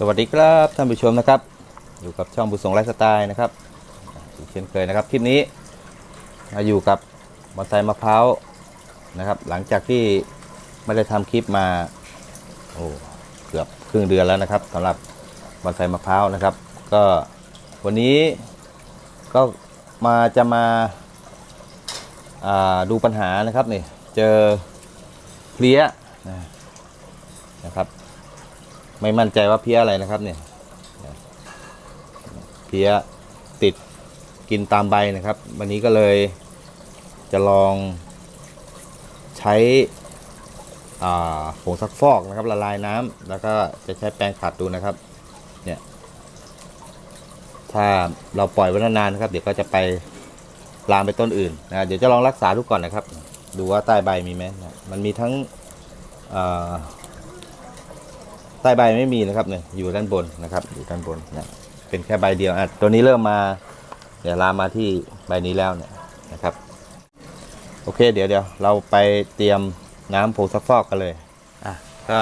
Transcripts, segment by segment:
สวัสดีครับท่านผู้ชมนะครับ อยู่กับช่องบุษงไลฟ์สไตล์นะครับอีกเช่นเคยนะครับคลิปนี้มาอยู่กับบอนไซมะพร้าวนะครับ หลังจากที่ไม่ได้ทำคลิปมาโอ้เกือบครึ่งเดือนแล้วนะครับสำหรับบอนไซมะพร้าวนะครับ ก็วันนี้ก็มาจะมาาดูปัญหานะครับนี่เจอเพลี้ยนะครับ ไม่มั่นใจว่าเพี้ยอะไรนะครับเนี่ยเพี้ยติดกินตามใบนะครับ วันนี้ก็เลยจะลองใช้ผงซักฟอกนะครับละลายน้ำแล้วก็จะใช้แปรงขัดดูนะครับเนี่ยถ้าเราปล่อยไว้นานๆนะครับ เดี๋ยวก็จะไปลามไปต้นอื่นนะเดี๋ยวจะลองรักษาดูก่อนนะครับ ดูว่าใต้ใบมีไหมนะมันมีทั้งอ ต้ใบไม่มีนะครับเนี่ยอยู่ด้านบนนะครับ อยู่ด้านบนนะเป็นแค่ใบเดียวอะตัวนี้เริ่มมาเดี๋ยวลามมาที่ใบนี้แล้วเนี่ยนะครับ โอเค เดี๋ยวเดี๋ยวเราไปเตรียมน้ำผงซักฟอกกันเลยอะก็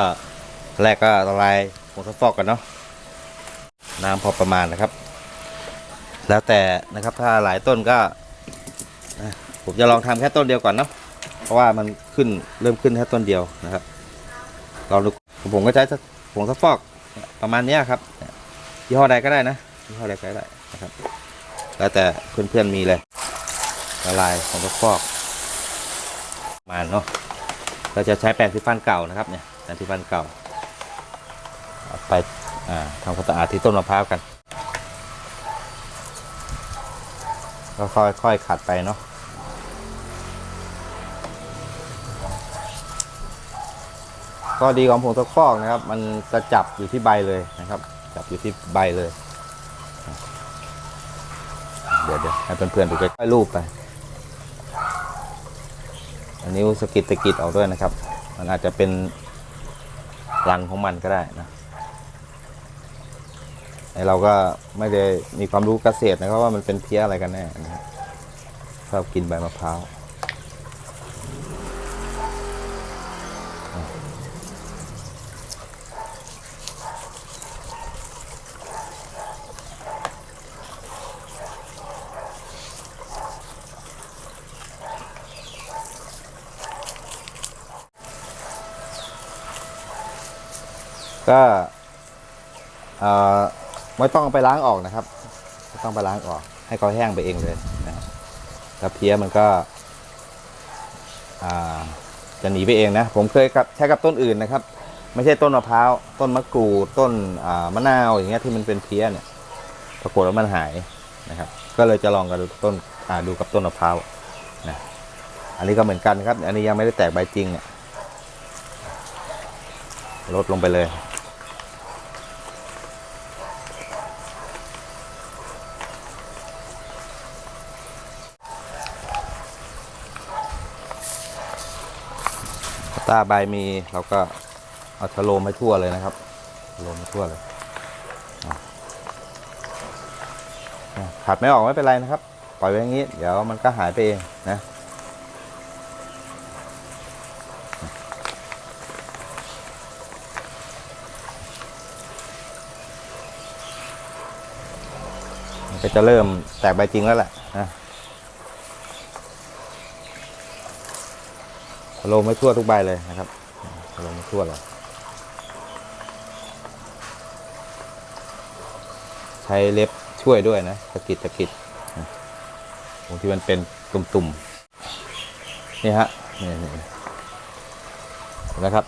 แรกก็ละลายผงซักฟอกกันเนาะน้ำพอประมาณนะครับ แล้วแต่นะครับถ้าหลายต้นก็ผมจะลองทำแค่ต้นเดียวก่อนเนาะเพราะว่ามันขึ้นเริ่มขึ้นแค่ต้นเดียวนะครับลองดูผมก็ใช้สัก ผงซักฟอกประมาณนี้ครับยี่ห้อใดก็ได้นะยี่ห้อใดก็ได้นะครับ แล้วแต่เพื่อนๆมีเลยละลายผงซักฟอกมาเนาะเราจะใช้แปรงสีฟันเก่านะครับเนี่ยแปรงสีฟันเก่าไปทำความสะอาดที่ต้นมะพร้าวกันก็ค่อยๆขัดไปเนาะ ก็ดีของผงซักฟอกนะครับ มันจะจับอยู่ที่ใบเลยนะครับ จับอยู่ที่ใบเลย เดี๋ยวเดี๋ยวให้เพื่อนๆดูใกล้ๆรูปไป อันนี้สกิดสะกิดออกด้วยนะครับ มันอาจจะเป็นรังของมันก็ได้นะไอเราก็ไม่ได้มีความรู้เกษตรนะครับว่ามันเป็นเพี้ยอะไรกันแน่นะครับชอบกินใบมะพร้าว ก็ไม่ต้องไปล้างออกนะครับไม่ต้องไปล้างออก ให้เขาแห้งไปเองเลยนะครับแล้วเพี้ยมันก็จะหนีไปเองนะ ผมเคยกับใช้กับต้นอื่นนะครับ ไม่ใช่ต้นมะพร้าวต้นมะกรูดต้นมะนาวอย่างเงี้ยที่มันเป็นเพี้ยเนี่ยปรากฏว่ามันหายนะครับ ก็เลยจะลองกันดูต้นดูกับต้นมะพร้าวนะอันนี้ก็เหมือนกันครับ อันนี้ยังไม่ได้แตกใบจริงเนี่ยลดลงไปเลย ตาใบมีเราก็เอาชะโลมให้ทั่วเลยนะครับโลมให้ทั่วเลยขัดไม่ออกไม่เป็นไรนะครับ ปล่อยไว้อย่างนี้ เดี๋ยวมันก็หายไปเองนะมันก็จะเริ่มแตกใบจริงแล้วแหละนะ ลงไม่ทั่วทุกใบเลยนะครับลงไม่ทั่วเลยใช้เล็บช่วยด้วยนะสะกิดสะกิดตรงที่มันเป็นตุ่มๆนี่ฮะนี่นี่นะครับ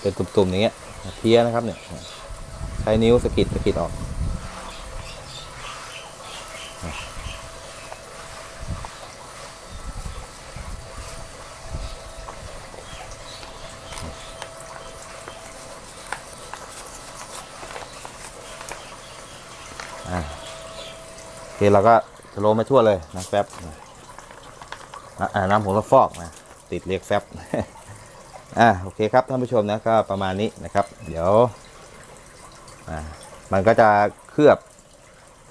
เป็นตุ่มๆอย่างเงี้ยเพี้ยนะครับเนี่ยใช้นิ้วสะกิดสะกิดออก อเคเราก็สโลมาทั่วเลยนะแฟบนะอ่าน้ำผงละฟอกนะติดเรียกแฟบอ่าโอเคครับท่านผู้ชมนะก็ประมาณนี้นะครับ เดี๋ยวอ่ามันก็จะเคลือบ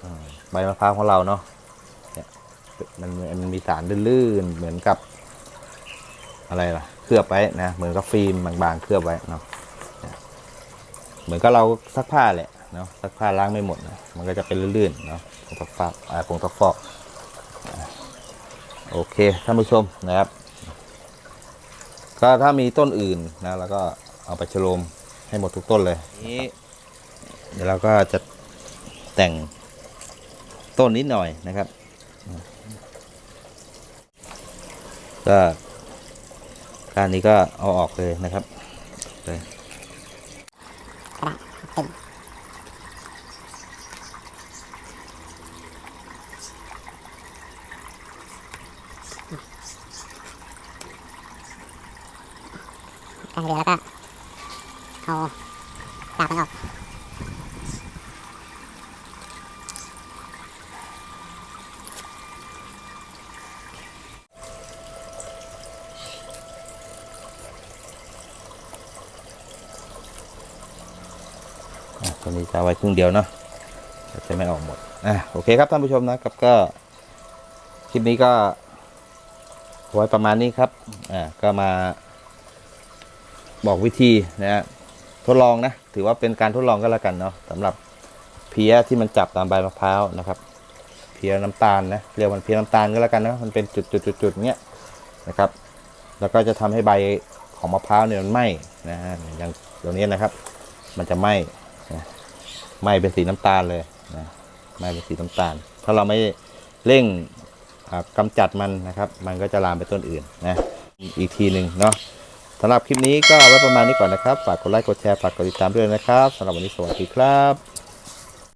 อใบมะพร้าวของเราเนาะมันมันมีสารลื่นๆเหมือนกับ อะไรล่ะ เคลือบไว้นะเหมือนกับฟิล์มบางๆ เคลือบไว้เนาะเหมือนกับเราซักผ้าแหละ เนาะซักผ้าล้างไม่หมดนะมันก็จะเป็นลื่นๆเนาะผงซักฟอกอ่าผงซักฟอกอ่าโอเคท่านผู้ชมนะครับ ก็ถ้ามีต้นอื่นนะแล้วก็เอาไปชโลมให้หมดทุกต้นเลยนี้เดี๋ยวเราก็จะแต่งต้นนิดหน่อยนะครับ ก็ก้านนี้ก็เอาออกเลยนะครับเลย อะเดียวแล้วก็เอาดาบมันออกอะตัวนี้จะไว้ครึ่งเดียวเนาะจะไม่ออกหมดอะโอเคครับท่านผู้ชมนะครับก็คลิปนี้ก็ไว้ประมาณนี้ครับอ่าก็มา บอกวิธีนะฮะทดลองนะ ถือว่าเป็นการทดลองก็แล้วกันเนาะสำหรับเพี้ยที่มันจับตามใบมะพร้าวนะครับ เพี้ยน้ำตาลนะเรียกมันเพี้ยน้ำตาลก็แล้วกันนะมันเป็นจุดจุดจุดจุดเนี้ยนะครับ แล้วก็จะทำให้ใบของมะพร้าวเนี่ยมันไหม้นะฮะอย่างตัวนี้นะครับ มันจะไหม้ไหม้เป็นสีน้ำตาลเลยนะไหม้เป็นสีน้ำตาล ถ้าเราไม่เร่งอ่ากำจัดมันนะครับ มันก็จะลามไปต้นอื่นนะอีกทีหนึ่งเนาะำหรับคลิปนี้ก็ไว้ประมาณนี้ก่อนนะครับ ฝากกดไลค์ กดแชร์ ฝากกดติดตามด้วยนะครับสำหรับวันนี้สวัสดีครับ